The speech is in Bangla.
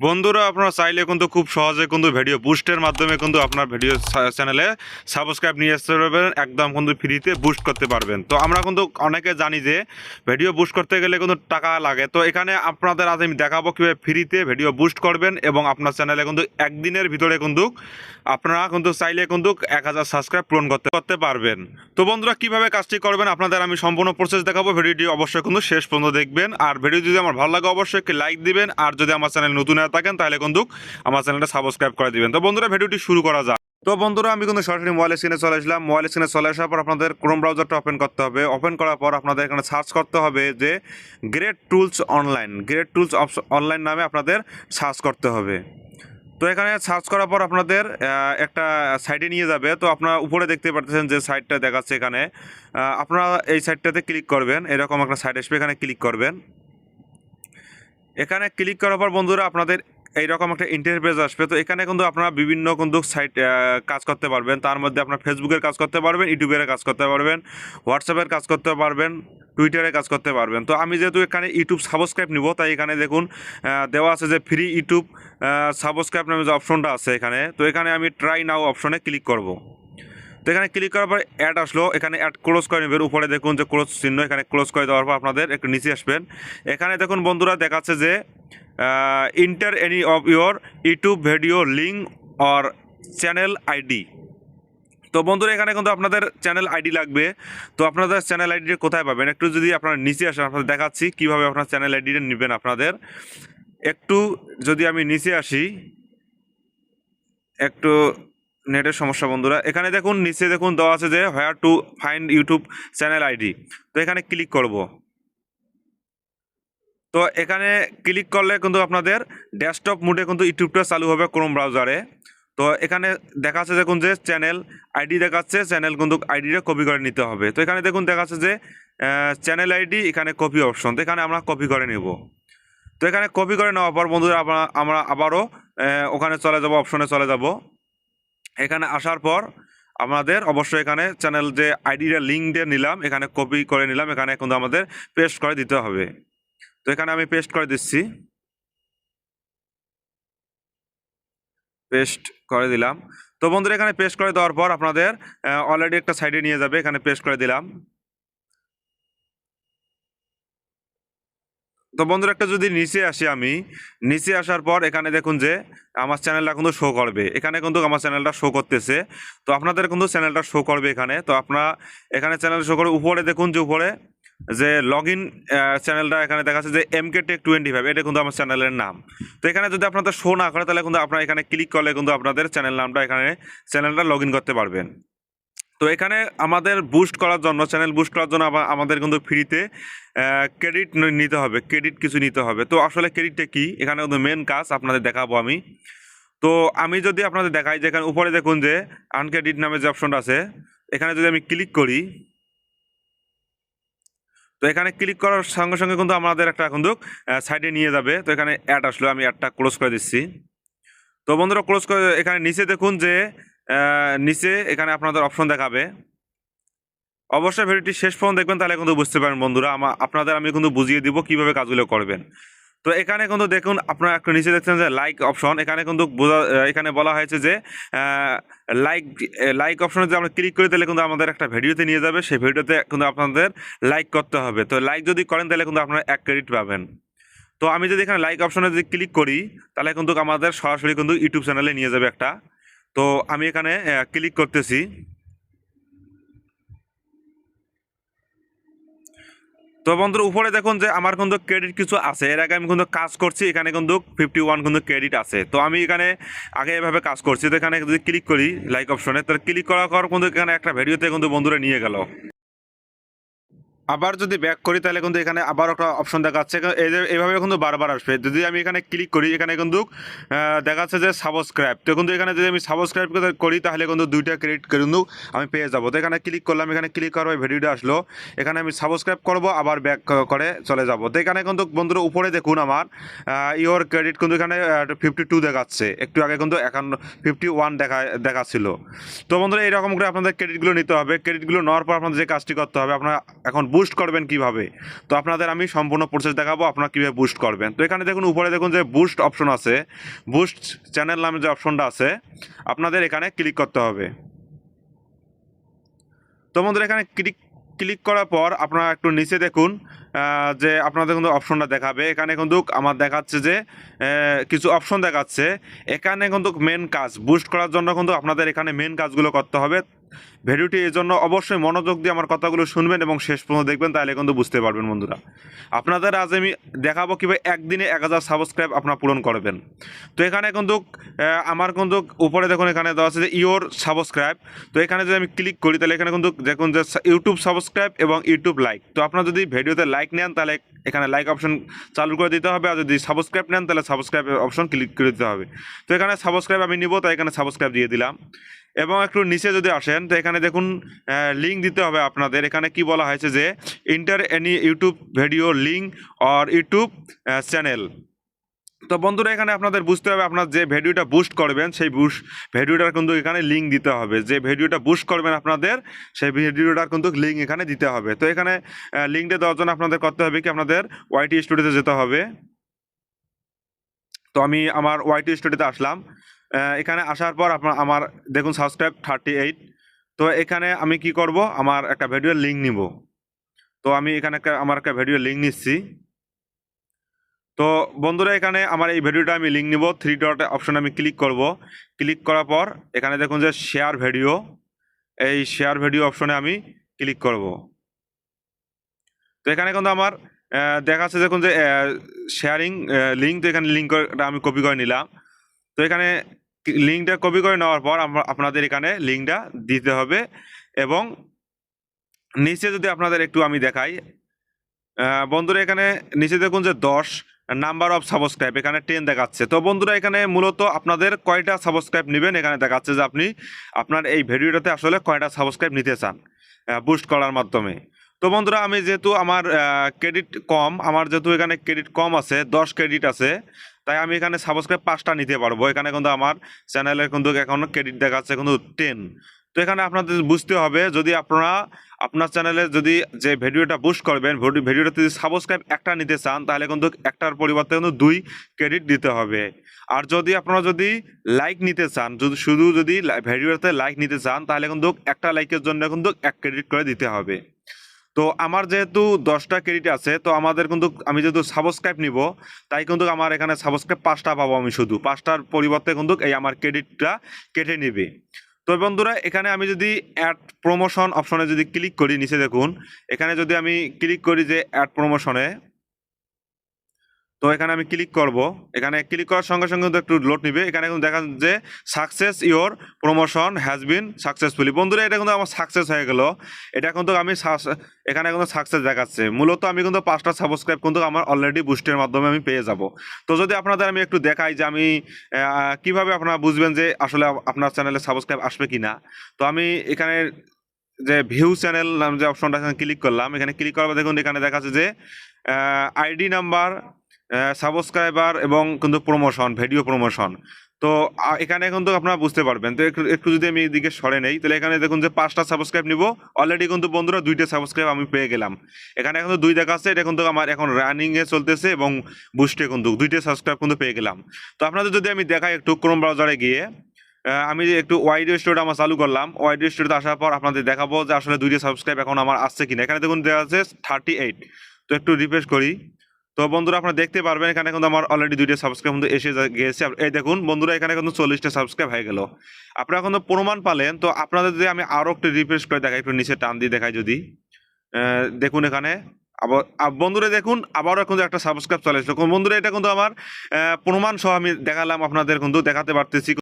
বন্ধুরা, আপনারা চাইলে কিন্তু খুব সহজে কিন্তু ভিডিও বুস্টের মাধ্যমে কিন্তু আপনার ভিডিও চ্যানেলে সাবস্ক্রাইব নিয়ে আসতে পারবেন, একদম কিন্তু ফ্রিতে বুস্ট করতে পারবেন। তো আমরা কিন্তু অনেকে জানি যে ভিডিও বুস্ট করতে গেলে কিন্তু টাকা লাগে। তো এখানে আপনাদের আজ আমি দেখাবো কীভাবে ফ্রিতে ভিডিও বুস্ট করবেন এবং আপনার চ্যানেলে কিন্তু একদিনের ভিতরে কিন্তু আপনারা কিন্তু চাইলে কিন্তু এক হাজার সাবস্ক্রাইব পূরণ করতে করতে পারবেন। তো বন্ধুরা, কীভাবে কাজটি করবেন আপনাদের আমি সম্পূর্ণ প্রসেস দেখাবো। ভিডিওটি অবশ্যই কিন্তু শেষ পর্যন্ত দেখবেন। আর ভিডিও যদি আমার ভালো লাগে, অবশ্যই একটি লাইক দিবেন। আর যদি আমার চ্যানেল নতুন হয়ে থাকেন, তাহলে কিন্তু আমার চ্যানেলটা সাবস্ক্রাইব করে দিবেন। তো বন্ধুরা, ভিডিওটি শুরু করা যাক। তো বন্ধুরা, আমি কিন্তু সরাসরি মোবাইল স্ক্রিনে চলে আসলাম। মোবাইল স্ক্রিনে চলে আসার পর আপনাদের ক্রোম ব্রাউজারটা ওপেন করতে হবে। ওপেন করার পর আপনাদের এখানে সার্চ করতে হবে যে great tools online great tools online নামে আপনাদের সার্চ করতে হবে। তো এখানে সার্চ করার পর আপনাদের একটা সাইটে নিয়ে যাবে। তো আপনারা উপরে দেখতে পাচ্ছেন যে সাইটটা দেখাচ্ছে এখানে। আপনারা এই সাইটটাতে ক্লিক করবেন। এরকম একটা সাইট আসবে, এখানে ক্লিক করবেন। এখানে ক্লিক করার পর বন্ধুরা আপনাদের এইরকম একটা ইন্টারফেস আসবে। তো এখানে কিন্তু আপনারা বিভিন্ন কিন্তু সাইট কাজ করতে পারবেন। তার মধ্যে আপনার ফেসবুকের কাজ করতে পারবেন ইউটিউবের কাজ করতে পারবেন হোয়াটসঅ্যাপের কাজ করতে পারবেন টুইটারে কাজ করতে পারবেন। তো আমি যেহেতু এখানে ইউটিউব সাবস্ক্রাইব নিব, তাই এখানে দেখুন দেওয়া আছে যে ফ্রি ইউটিউব সাবস্ক্রাইব নামে যে অপশনটা আছে এখানে। তো এখানে আমি ট্রাই নাও অপশনে ক্লিক করব। তো এখানে ক্লিক করার পর অ্যাড আসলো। এখানে অ্যাড ক্লোজ করে নেবেন। উপরে দেখুন যে ক্লোজ চিহ্ন এখানে ক্লোজ করে দেওয়ার পর আপনাদের একটু নিচে আসবেন। এখানে দেখুন বন্ধুরা দেখাচ্ছে যে enter any of your YouTube video link or channel ID তো বন্ধুরা এখানে কিন্তু আপনাদের চ্যানেল আইডি লাগবে। তো আপনাদের চ্যানেল আইডিটা কোথায় পাবেন? একটু যদি আপনারা নিচে আসেন, আপনাদের দেখাচ্ছি কীভাবে আপনার চ্যানেল আইডিটা নেবেন আপনাদের। একটু যদি আমি নিচে আসি, একটু নেটের সমস্যা, বন্ধুরা। এখানে দেখুন, নিচে দেখুন দেওয়া আছে যে where to find YouTube channel ID তো এখানে ক্লিক করব। তো এখানে ক্লিক করলে কিন্তু আপনাদের ডেস্কটপ মুডে কিন্তু ইউটিউবটা চালু হবে ক্রোম ব্রাউজারে তো এখানে দেখাচ্ছে দেখুন যে চ্যানেল আইডি দেখাচ্ছে চ্যানেল কিন্তু আইডিটা কপি করে নিতে হবে। তো এখানে দেখুন দেখাচ্ছে যে চ্যানেল আইডি এখানে কপি অপশন তো এখানে আমরা কপি করে নেব। তো এখানে কপি করে নেওয়ার পর, বন্ধুরা, আমরা আমরা আবারও ওখানে চলে যাব অপশনে চলে যাব। এখানে আসার পর আমাদের অবশ্যই এখানে চ্যানেল যে আইডিটা লিঙ্ক দিয়ে নিলাম, এখানে কপি করে নিলাম, এখানে কিন্তু আমাদের পেস্ট করে দিতে হবে। তো এখানে আমি পেস্ট করে দিচ্ছি। পেস্ট করে দিলাম। তো বন্ধুরা, এখানে পেস্ট করে দেওয়ার পর আপনাদের অলরেডি একটা সাইডে নিয়ে যাবে, এখানে পেস্ট করে দিলাম। তো বন্ধুরা, একটা যদি নিচে আসি আমি, নিচে আসার পর এখানে দেখুন যে আমার চ্যানেলটা কিন্তু শো করবে। এখানে কিন্তু আমার চ্যানেলটা শো করতেছে। তো আপনাদের কিন্তু চ্যানেলটা শো করবে এখানে। তো আপনারা এখানে চ্যানেল শো করে, উপরে দেখুন যে উপরে যে লগ ইন চ্যানেলটা এখানে দেখাচ্ছে যে M K tech twenty five এটা কিন্তু আমার চ্যানেলের নাম। তো এখানে যদি আপনাদের শো না করে, তাহলে কিন্তু আপনারা এখানে ক্লিক করলে কিন্তু আপনাদের চ্যানেল নামটা, এখানে চ্যানেলটা লগ করতে পারবেন। তো এখানে আমাদের বুস্ট করার জন্য চ্যানেল বুস্ট করার জন্য আমাদের কিন্তু ফ্রিতে ক্রেডিট নিতে হবে ক্রেডিট কিছু নিতে হবে। তো আসলে ক্রেডিটটা কি? এখানে কিন্তু মেন কাজ আপনাদের দেখাবো আমি। তো আমি যদি আপনাদের দেখাই যে এখানে উপরে দেখুন যে আনক্রেডিট নামে যে অপশনটা আছে, এখানে যদি আমি ক্লিক করি, তো এখানে ক্লিক করার সঙ্গে সঙ্গে কিন্তু আমাদের একটা কিন্তু সাইডে নিয়ে যাবে। তো এখানে অ্যাড আসলো, আমি অ্যাডটা ক্লোজ করে দিচ্ছি। তো বন্ধুরা ক্লোজ করে, এখানে নিচে দেখুন যে নিচে এখানে আপনাদের অপশন দেখাবে। অবশ্যই ভিডিওটি শেষ পর্যন্ত দেখবেন, তাহলে কিন্তু বুঝতে পারেন বন্ধুরা। আমা, আপনাদের আমি কিন্তু বুঝিয়ে দিব কীভাবে কাজগুলো করবেন। তো এখানে কিন্তু দেখুন, আপনারা একটু নিচে দেখছেন যে লাইক অপশন এখানে কিন্তু বোঝা এখানে বলা হয়েছে যে লাইক লাইক অপশনে যদি আমরা ক্লিক করি, তাহলে কিন্তু আমাদের একটা ভিডিওতে নিয়ে যাবে। সেই ভিডিওতে কিন্তু আপনাদের লাইক করতে হবে। তো লাইক যদি করেন, তাহলে কিন্তু আপনারা এক ক্রেডিট পাবেন। তো আমি যদি এখানে লাইক অপশনে যদি ক্লিক করি, তাহলে কিন্তু আমাদের সরাসরি কিন্তু ইউটিউব চ্যানেলে নিয়ে যাবে একটা। তো আমি এখানে ক্লিক করতেছি। তো বন্ধুর, উপরে দেখুন যে আমার কিন্তু ক্রেডিট কিছু আছে। এর আগে আমি কিন্তু কাজ করছি, এখানে কিন্তু ফিফটি ওয়ান কিন্তু ক্রেডিট আছে। তো আমি এখানে আগে এভাবে কাজ করছি। তো এখানে যদি ক্লিক করি লাইক অপশনে তাহলে ক্লিক করার পর কিন্তু এখানে একটা ভিডিওতে কিন্তু বন্ধুরা নিয়ে গেল। আবার যদি ব্যাক করি, তাহলে কিন্তু এখানে আবার একটা অপশন দেখাচ্ছে। এইভাবে কিন্তু বারবার আসবে। যদি আমি এখানে ক্লিক করি, এখানে কিন্তু দেখাচ্ছে যে সাবস্ক্রাইব তো কিন্তু এখানে যদি আমি সাবস্ক্রাইব করি তাহলে কিন্তু দুইটা ক্রেডিট কিন্তু আমি পেয়ে যাব। তো এখানে ক্লিক করলাম, এখানে ক্লিক করার ভিডিওটা আসলো। এখানে আমি সাবস্ক্রাইব করব, আবার ব্যাক করে চলে যাব। তো এখানে কিন্তু বন্ধুরা, উপরে দেখুন আমার ইওর ক্রেডিট কিন্তু এখানে ফিফটি টু দেখাচ্ছে। একটু আগে কিন্তু একান্ন ফিফটি ওয়ান দেখা, দেখাচ্ছিল। তো বন্ধুরা, এরকম করে আপনাদের ক্রেডিটগুলো নিতে হবে। ক্রেডিটগুলো নেওয়ার পর আপনাদের যে কাজটি করতে হবে, আপনারা এখন বুস্ট করবেন কীভাবে? তো আপনাদের আমি সম্পূর্ণ প্রসেস দেখাবো, আপনারা কীভাবে বুস্ট করবেন। তো এখানে দেখুন, উপরে দেখুন যে বুস্ট অপশন আছে। বুস্ট চ্যানেল নামে যে অপশনটা আছে, আপনাদের এখানে ক্লিক করতে হবে। তো বন্ধুরা, এখানে ক্লিক ক্লিক করার পর আপনারা একটু নিচে দেখুন যে আপনাদের কিন্তু অপশনটা দেখাবে। এখানে কিন্তু আমার দেখাচ্ছে যে কিছু অপশন দেখাচ্ছে। এখানে কিন্তু মেন কাজ বুস্ট করার জন্য কিন্তু আপনাদের এখানে মেন কাজগুলো করতে হবে। ভিডিওটি এই জন্য অবশ্যই মনোযোগ দিয়ে আমার কথাগুলো শুনবেন এবং শেষ পর্যন্ত দেখবেন, তাহলে কিন্তু বুঝতে পারবেন বন্ধুরা। আপনাদের আজ আমি দেখাবো কীভাবে একদিনে এক হাজার সাবস্ক্রাইব আপনারা পূরণ করবেন। তো এখানে কিন্তু আমার কিন্তু উপরে দেখুন এখানে দেওয়া আছে যে ইওর সাবস্ক্রাইব তো এখানে যদি আমি ক্লিক করি, তাহলে এখানে কিন্তু দেখুন যে ইউটিউব সাবস্ক্রাইব এবং ইউটিউব লাইক তো আপনারা যদি ভিডিওতে লাইক নেন, তাহলে এখানে লাইক অপশন চালু করে দিতে হবে। আর যদি সাবস্ক্রাইব নেন, তাহলে সাবস্ক্রাইব অপশন ক্লিক করে দিতে হবে। তো এখানে সাবস্ক্রাইব আমি নিব, তাই এখানে সাবস্ক্রাইব দিয়ে দিলাম। এবং একটু নিচে যদি আসেন, তো এখানে দেখুন লিঙ্ক দিতে হবে আপনাদের। এখানে কি বলা হয়েছে যে enter any YouTube video link or YouTube channel তো বন্ধুরা, এখানে আপনাদের বুঝতে হবে, আপনার যে ভিডিওটা বুস্ট করবেন, সেই বুস্ট ভিডিওটার কিন্তু এখানে লিঙ্ক দিতে হবে। যে ভিডিওটা বুস্ট করবেন আপনাদের, সেই ভিডিওটার কিন্তু লিঙ্ক এখানে দিতে হবে। তো এখানে লিঙ্কটা দেওয়ার জন্য আপনাদের করতে হবে কি, আপনাদের ওয়াইটি স্টুডিওতে যেতে হবে। তো আমি আমার ওয়াইটি স্টুডিওতে আসলাম। এখানে আসার পর আপনার আমার, দেখুন সাবস্ক্রাইব থার্টি এইট তো এখানে আমি কি করব? আমার একটা ভিডিওর লিঙ্ক নিব। তো আমি এখানে একটা, আমার একটা ভিডিওর লিঙ্ক নিচ্ছি। তো বন্ধুরা, এখানে আমার এই ভিডিওটা আমি লিঙ্ক নিব। থ্রি ডট অপশন আমি ক্লিক করব। ক্লিক করার পর এখানে দেখুন যে শেয়ার ভিডিও এই শেয়ার ভিডিও অপশনে আমি ক্লিক করব। তো এখানে কিন্তু আমার দেখাচ্ছে দেখুন যে শেয়ারিং লিঙ্ক তো এখানে লিঙ্কটা আমি কপি করে নিলাম। তো এখানে লিঙ্কটা কপি করে নেওয়ার পর আপনাদের এখানে লিঙ্কটা দিতে হবে এবং নিচে যদি আপনাদের একটু আমি দেখাই বন্ধুরা এখানে নিচে দেখুন যে দশ নাম্বার অফ সাবস্ক্রাইব এখানে টেন দেখাচ্ছে। তো বন্ধুরা এখানে মূলত আপনাদের কয়টা সাবস্ক্রাইব নেবেন? এখানে দেখাচ্ছে যে আপনি আপনার এই ভিডিওটাতে আসলে কয়টা সাবস্ক্রাইব নিতে চান বুস্ট করার মাধ্যমে। তো বন্ধুরা, আমি যেহেতু আমার ক্রেডিট কম, আমার যেহেতু এখানে ক্রেডিট কম আছে, দশ ক্রেডিট আছে, তাই আমি এখানে সাবস্ক্রাইব পাঁচটা নিতে পারব। এখানে কিন্তু আমার চ্যানেলের কিন্তু এখন ক্রেডিট দেখাচ্ছে কিন্তু টেন তো এখানে আপনাদের বুঝতে হবে, যদি আপনারা আপনার চ্যানেলে যদি যে ভিডিওটা বুস্ট করবেন ভিডিও- ভিডিওটাতে যদি সাবস্ক্রাইব একটা নিতে চান, তাহলে কিন্তু একটার পরিবর্তে কিন্তু দুই ক্রেডিট দিতে হবে। আর যদি আপনারা যদি লাইক নিতে চান, যদি শুধু যদি ভিডিওতে লাইক নিতে চান, তাহলে কিন্তু একটা লাইকের জন্য কিন্তু এক ক্রেডিট করে দিতে হবে। তো আমার যেহেতু দশটা ক্রেডিট আছে, তো আমাদের কিন্তু আমি যেহেতু সাবস্ক্রাইব নিব, তাই কিন্তু আমার এখানে সাবস্ক্রাইব পাঁচটা পাবো আমি শুধু। পাঁচটার পরিবর্তে কিন্তু এই আমার ক্রেডিটটা কেটে নিবে। তো বন্ধুরা, এখানে আমি যদি অ্যাড প্রমোশন অপশনে যদি ক্লিক করি, নিচে দেখুন, এখানে যদি আমি ক্লিক করি যে অ্যাড প্রমোশনে তো এখানে আমি ক্লিক করব। এখানে ক্লিক করার সঙ্গে সঙ্গে কিন্তু একটু লোড নিবে। এখানে কিন্তু দেখা যে success your promotion has been successfully বন্ধুরা, এটা কিন্তু আমার সাকসেস হয়ে গেল। এটা কিন্তু আমি এখানে কিন্তু সাকসেস দেখাচ্ছে। মূলত আমি কিন্তু পাঁচটা সাবস্ক্রাইব কিন্তু আমার অলরেডি বুস্টের মাধ্যমে আমি পেয়ে যাব। তো যদি আপনাদের আমি একটু দেখাই যে আমি কীভাবে আপনারা বুঝবেন যে আসলে আপনার চ্যানেলে সাবস্ক্রাইব আসবে কি না তো আমি এখানে যে ভিউ চ্যানেল নাম যে অপশনটা ক্লিক করলাম। এখানে ক্লিক করার দেখুন এখানে দেখাচ্ছে যে আইডি নাম্বার সাবস্ক্রাইবার এবং কিন্তু প্রমোশন ভিডিও প্রমোশন তো এখানে কিন্তু আপনারা বুঝতে পারবেন। তো একটু যদি আমি এদিকে সরে নেই, তাহলে এখানে দেখুন যে পাঁচটা সাবস্ক্রাইব নিব। অলরেডি কিন্তু বন্ধুরা দুইটা সাবস্ক্রাইব আমি পেয়ে গেলাম। এখানে কিন্তু দুই দেখা আছে, এটা কিন্তু আমার এখন রানিংয়ে চলতেছে এবং বুস্টে কিন্তু দুইটা সাবস্ক্রাইব কিন্তু পেয়ে গেলাম। তো আপনাদের যদি আমি দেখাই একটু ক্রোম ব্রাউজারে গিয়ে আমি একটু ওয়াইডিও স্টোরটা আমার চালু করলাম ওয়াইডিও স্টোরতে আসার পর আপনাদের দেখাবো যে আসলে দুইটা সাবস্ক্রাইব এখন আমার আসছে কিনা। এখানে দেখুন দেওয়া আছে থার্টি এইট তো একটু রিফ্রেশ করি। তো বন্ধুরা আপনারা দেখতে পারবেন, এখানে কিন্তু আমার অলরেডি দুইটা সাবস্ক্রাইব কিন্তু এসে গিয়েছে এই দেখুন, বন্ধুরা, এখানে কিন্তু চল্লিশটা সাবস্ক্রাইব হয়ে গেল। আপনারা কিন্তু প্রমাণ পালেন, তো আপনাদের যদি আমি আরও একটু রিফ্রেশ করে দেখাই, একটু নিচে টান দিয়ে দেখাই যদি। দেখুন এখানে, আবার বন্ধুরা, দেখুন, আবারও কিন্তু একটা সাবস্ক্রাইব চলে এসলো বন্ধুরা, এটা কিন্তু আমার প্রমাণ সহ আমি দেখালাম, আপনাদের কিন্তু দেখাতে পারতেছি।